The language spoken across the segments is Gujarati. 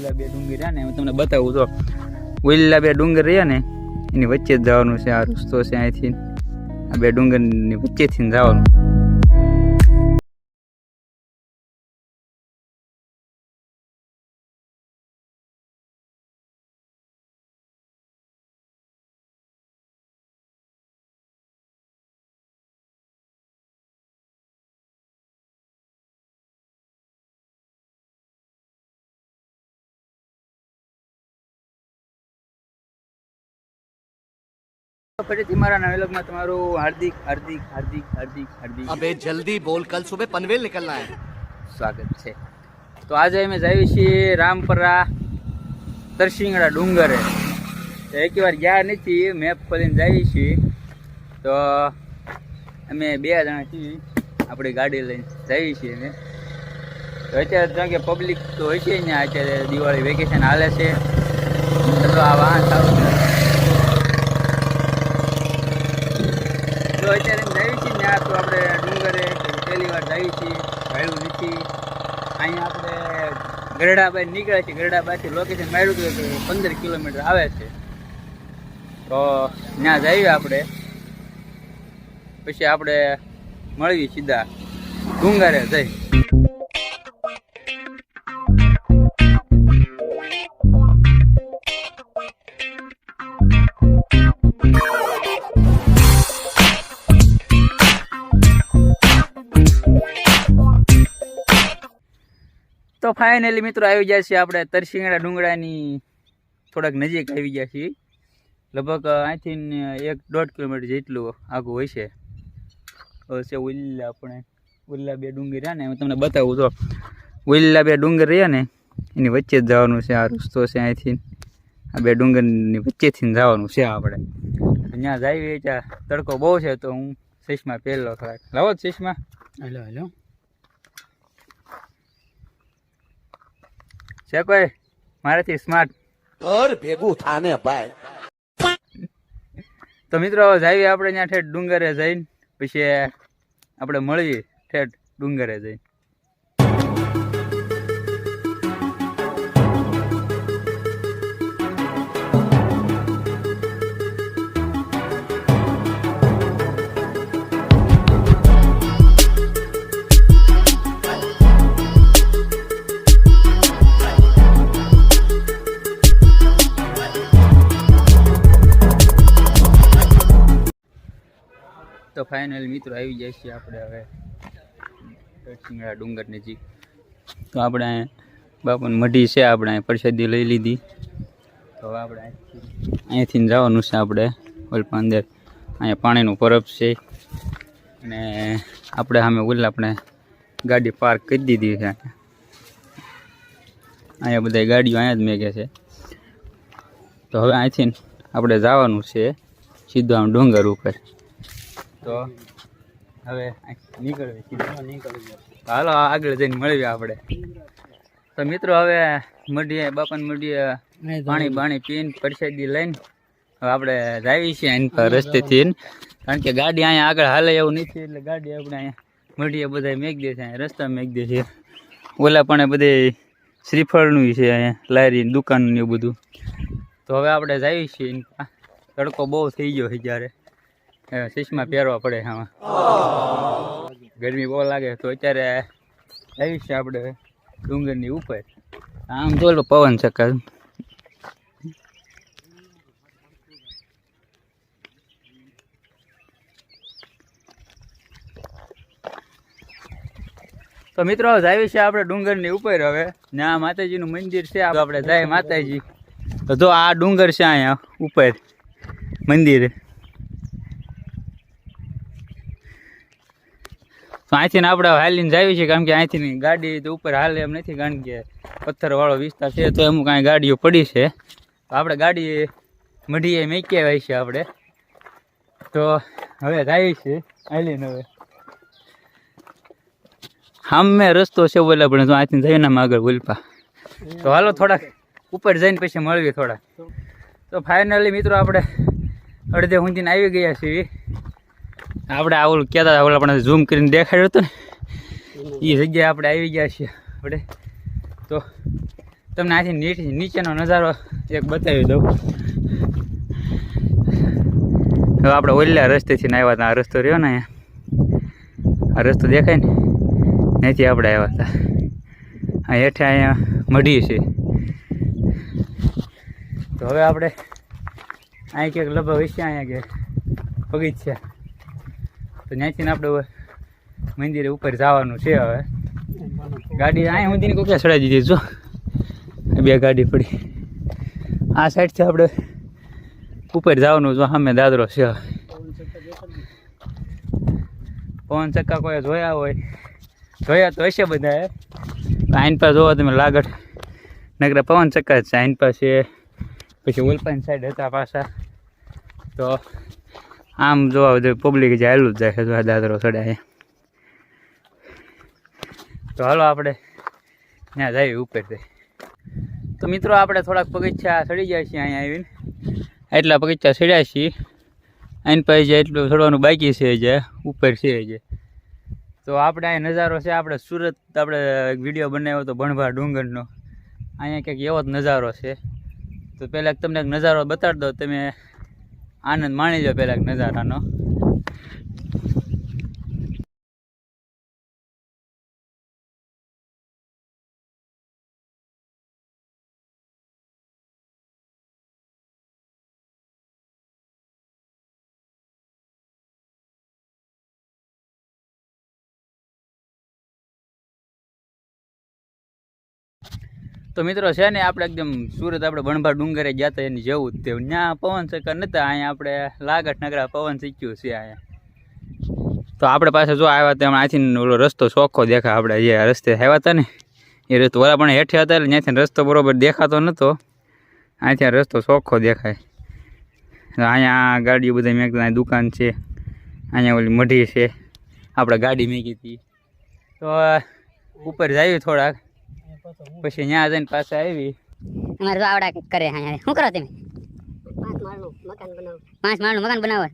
ઓલા બે ડુંગર રહ્યા ને, હું તમને બતાવું તો ઓલા બે ડુંગર રહ્યા ને, એની વચ્ચે જ જવાનું છે, આ રસ્તો છે અહીંથી. આ બે ડુંગરની વચ્ચેથી જવાનું. तो डूंगर तो एक बार गया नहीं जाए तो अमे बना अपनी गाड़ी लाई छे तो अत्यार पब्लिक तो हो दिवाली वेकेशन हाला से तो आ वाहन सारू તો અત્યારે જઈએ છીએ ત્યાં તો આપણે ડુંગરે પહેલી વાર જઈએ છીએ ભાડું નથી અહીંયા આપણે ગરડા બાદ નીકળે છે ગરડા બાદથી લોકેશન માર્યું હતું કે પંદર કિલોમીટર આવે છે. તો ત્યાં જઈએ આપણે. પછી આપણે મળીએ સીધા ડુંગરે જઈ. તો ફાઇનલી મિત્રો આવી ગયા છીએ આપણે તરસિંગડા ડુંગળાની થોડાક નજીક આવી ગયા છીએ. લગભગ અહીંથી એક દોઢ કિલોમીટર જેટલું આગું હોય છે. છે ઉલ્લા આપણે, ઉલ્લા બે ડુંગર રહ્યા ને, હું તમને બતાવું તો. ઉલ્લા બે ડુંગર રહ્યા ને, એની વચ્ચે જ જવાનું છે આ રસ્તો છે અહીંથી આ બે ડુંગરની વચ્ચેથી જવાનું છે આપણે. ત્યાં જઈએ ત્યાં તડકો બહુ છે તો હું ચશ્મા પહેરલો થોડાક લાવો ચશ્મા હેલો હેલો. છે કોઈ? મારાથી સ્માર્ટ ઘર ભેગું થાને ભાઈ. તો મિત્રો જઈએ આપણે ત્યાં ઠેઠ ડુંગરે જઈને પછી આપણે મળીએ ઠેઠ ડુંગરે જઈને. ફાઇનલ મિત્રો આવી જાય છે આપણે હવે. સિંગડા ડુંગર નજીક. તો આપણે બાપુની મઢી છે, આપણે અહીં પ્રસાદી લઈ લીધી. તો આપણે અહીંથી જવાનું છે આપણે ઓલપા અંદર. અહીંયા પાણીનું પરબ છે. અને આપણે સામે ઓલ આપણે ગાડી પાર્ક કરી દીધી છે. અહીંયા બધા ગાડીઓ અહીંયા જ મેગે છે. તો હવે અહીંથી આપણે જવાનું છે સીધો આમ ડુંગર ઉપર. તો હવે નીકળવી સીધા હાલો આગળ જઈને મળીએ આપણે. તો મિત્રો હવે મઢીએ બાપાને મઢીએ પાણી બાણી પીને પરસાદી લઈને હવે આપણે જાવી છીએ એની પર રસ્તેથી. કારણ કે ગાડી અહીંયા આગળ હાલે એવું નથી એટલે ગાડી આપણે અહીંયા મઢીએ બધા મેક દે છે અહીંયા રસ્તા મેક દે છે. ઓલા પણ બધે શ્રીફળનું છે અહીંયા લારી દુકાનનું એવું બધું. તો હવે આપણે જાવી છીએ તડકો બહુ થઈ ગયો છે જ્યારે. ચશ્મા પહેરવા પડે આમાં. ગરમી બહુ લાગે તો અત્યારે આવી છે આપણે ડુંગરની ઉપર. આમ જોયેલો પવન ચક્કર. તો મિત્રો આવી છે આપણે ડુંગરની ઉપર હવે. ત્યાં માતાજીનું મંદિર છે આપણે જાય માતાજી. તો જો આ ડુંગર છે અહીંયા ઉપર, મંદિર. તો અહીંથી આપણે હાલીને જાવી છીએ, કારણ કે અહીંથી ગાડી તો ઉપર હાલે એમ નથી, કારણ કે પથ્થરવાળો વિસ્તાર છે, તો અમુક કાંઈ ગાડીઓ પડી છે. તો આપણે ગાડી મઢીએ મેકી આવી છે આપણે. તો હવે જાય છે, હાલીને હવે. સામે રસ્તો છે બોલે, પણ જો અહીંથી જઈને આગળ બોલપા. તો હાલો થોડાક ઉપર જઈને પછી મળીએ થોડાક. તો ફાઇનલી મિત્રો આપણે અડધે ઊંધીને આવી ગયા છીએ. આપણે આવું ઓલું કહેતા હતા, ઓલા આપણે ઝૂમ કરીને દેખાડ્યું હતું ને. એ જગ્યાએ આપણે આવી ગયા છીએ આપણે. તો તમને આથી નીચે- નીચેનો નજારો એક બતાવી દઉં. હવે આપણે ઓલ્યા રસ્તેથી આવ્યા હતા. આ રસ્તો રહ્યો ને આ રસ્તો દેખાય ને? ત્યાંથી આપણે આવ્યા હતા. આ હેઠે અહીંયા મઢી છે. તો હવે આપણે અહીં ક્યાંક લગભગ હશે અહીંયા કે બગીચા તો ત્યાંથી આપણે હવે મંદિરે ઉપર જવાનું છે હવે. ગાડી અહીંયા સુધીની કોઈ ક્યાં ચડાવી દીધી જો. બે ગાડી પડી. આ સાઈડથી આપણે ઉપર જવાનું જો સામે દાદરો છે પવન ચક્કા કોઈ જોયા હોય? જોયા તો હશે બધા આઈન પાસે જોવા તમે લાગડ. નગરા પવન ચક્કા છે, આઈન પાસે. પછી ઓલપાઈન સાઈડ હતા પાછા. તો આમ જોવા બધું પબ્લિક જે હાલું જ જાય આ દાદરો ચડાય તો હાલો આપણે ત્યાં જઈએ ઉપરથી. તો મિત્રો, આપણે થોડાક પગથિયા ચડી જાય છીએ અહીંયા આવીને. એટલા પગથિયા ચડ્યા છીએ. આઈન પાસે જે એટલું ચડવાનું બાકી છે જે, ઉપર છે જે. તો આપણે અહીં નજારો છે, આપણે સુરત આપણે વીડિયો બનાવ્યો હતો ભણભા ડુંગરનો. અહીંયા કંઈક એવો જ નજારો છે. તો પહેલાં તમને એક નજારો બતાડી દો, તમે આનંદ માણી લો પહેલાં નજારાનો. તો મિત્રો છે ને, આપણે એકદમ સુરત આપણે બણભા ડુંગરે ગયા હતા, એની જેવું જ તે ત્યાં પવન ચક્કર નતા, અહીંયા આપણે લાગટ નગરા પવન શીખ્યું છે અહીંયા. તો આપણે પાસે જો આવ્યા હતા અહીંથી ઓલો રસ્તો ચોખ્ખો દેખાય આપણે, જે રસ્તે આવ્યા હતા ને, એ રસ્તો ઓલા પણ હેઠે હતા, એટલે ત્યાંથી રસ્તો બરોબર દેખાતો નહોતો અહીંથી રસ્તો ચોખ્ખો દેખાય. અહીંયા ગાડીઓ બધા મેં દુકાન છે, અહીંયા ઓલી મઢી છે, આપણે ગાડી મેકી હતી તો ઉપર જઈએ થોડાક. પછી ત્યાં જઈને પાછા આવી. અમારે તો આવડા કરે હા શું કરો તમે? પાંચ માળનું મકાન બનાવું. પાંચ માળનું મકાન બનાવો?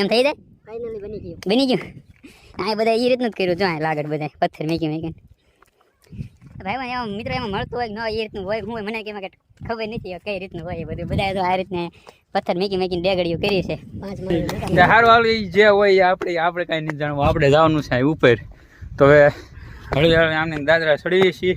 એમ થઈ જાય? ફાઇનલી બની ગયું. બની ગયું? આ બધા એ રીતનું જ કર્યું. જો લાગડ બધા પથ્થર મેકી મેકી ભાઈ મને એમાં મિત્રો એમાં મળતું હોય ન એ રીતનું હોય. હું મને કે ખબર નથી કઈ રીતનું હોય એ બધું. બધા તો આ રીતને પથ્થર મેકી મેકીને ડેગડીઓ કરી છે. પાંચ માળનું મકાન સારું હાલ જે હોય આપણે આપણે કાંઈ નથી જાણવું. આપણે જવાનું છે ઉપર. તો હવે હળવી હળવી આમને દાદરા ચડીએ છીએ.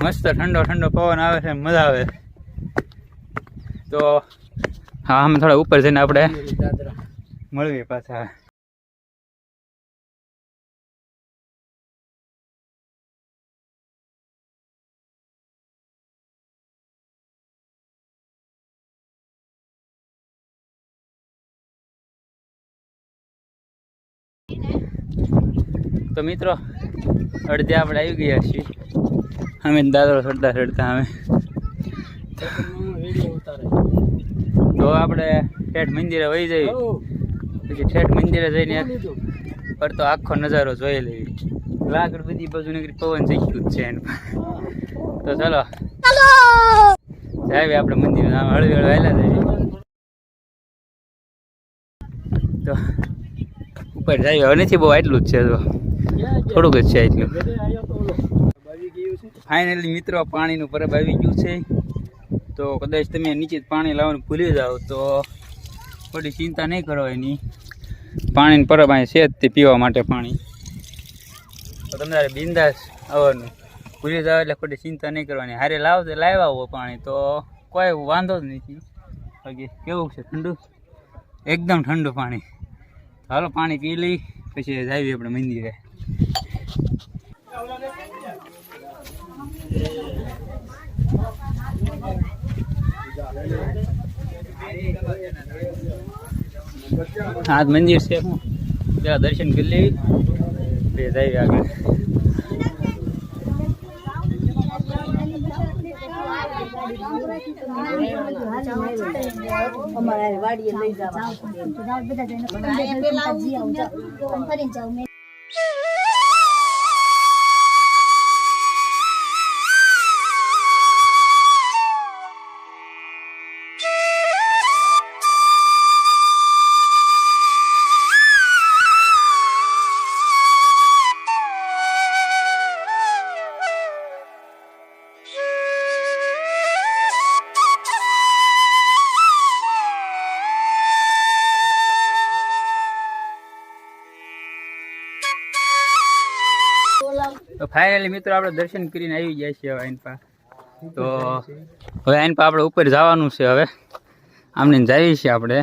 મસ્ત ઠંડો ઠંડો પવન આવે છે મજા આવે તો હા અમે થોડા ઉપર જઈને આપણે મળીએ પાછા. તો મિત્રો, અડધે આપણે આવી ગયા છીએ. અમે દાદરો ચડતા ચડતા અમે. તો આપણે ઠેઠ મંદિરે વહી જઈએ. પછી ઠેઠ મંદિરે જઈને પર ફરતો આખો નજારો જોઈ લેવી લાકડ બધી બાજુ નીકળી પવન શીખ્યું જ છે એનું. તો ચાલો. જાય આપણે મંદિર આમ હળવી હળવી હાલ્યા જઈએ. તો ઉપર જાય હવે નથી બહુ આટલું જ છે તો. થોડુંક જ છે એટલું ફાઇનલી મિત્રો, પાણીનું પરબ આવી ગયું છે. તો કદાચ તમે નીચે પાણી લાવવાનું ભૂલી જાઓ તો થોડી ચિંતા નહીં કરો એની પાણીની પરબ અહીં છે જ તે પીવા માટે પાણી. તો તમારે બિંદાસ આવવાનું. ભૂલી જાઓ એટલે ખોટી ચિંતા નહીં કરવાની. હારે લાવ તો લાવ્યા હો પાણી. તો કોઈ વાંધો જ નથી. બાકી કેવું છે? ઠંડુ? એકદમ ઠંડુ પાણી. હાલો પાણી પી લઈ, પછી જઈએ આપણે મંદિરે. આ જ મંદિર છે હું ત્યાં દર્શન કરી લેવી પછી જાવી આગળ અમારે વાડીએ લઈ જવા ફાઇનલી મિત્રો આપણે દર્શન કરીને આવી જાય છે હવે આઈનપા તો હવે આઈનપા આપણે ઉપર જવાનું છે હવે. આમને જઈએ છીએ આપણે.